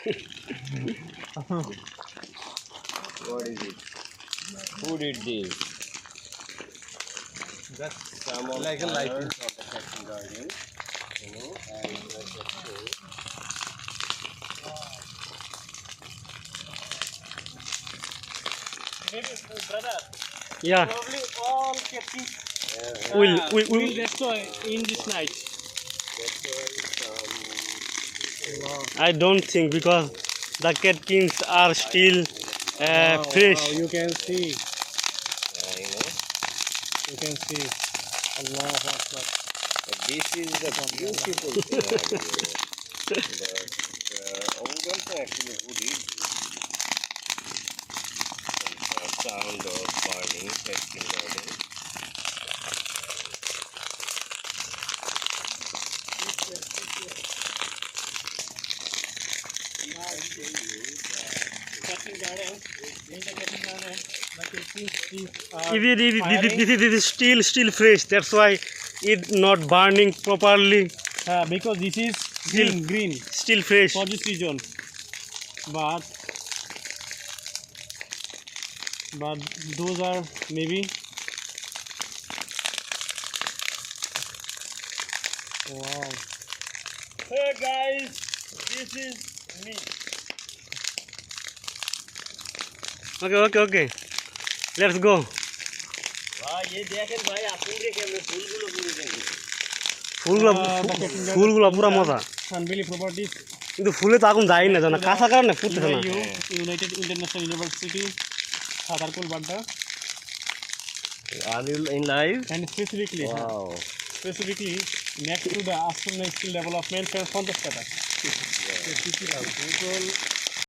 What is it? Who did this? That's some of like a the light. others of the Captain Garden. You know, and let's just show. brother, Yeah, probably all getting Yeah, we'll, uh, we, will we, destroy in this night. that's why some I don't think because the catkins are still uh, fresh. you can see. you can see. Allah Akbar. But this is the beautiful scenario. but uh, I don't actually who did this. Sound of burning Captain Garden. It- if it- is still still fresh. That's why it not burning properly. uh, because this is still green, green Still fresh. for this reason. But but those are maybe wow. Hey guys, this is okay okay okay let's go ভাই এই দেখেন ভাই আপনি দেখেন ফুলগুলো পুরো দেখেন ফুলগুলো ফুলগুলো পুরো মজা। সানবেলি প্রপার্টিজ কিন্তু ফুলে তো আগুন যায় না জানা? কাঁচা কারণে ফুটতেছে না। United International University Satarkul Badda R in live and specifically specifically next to the Aston Skill Development Fund 50 টাকা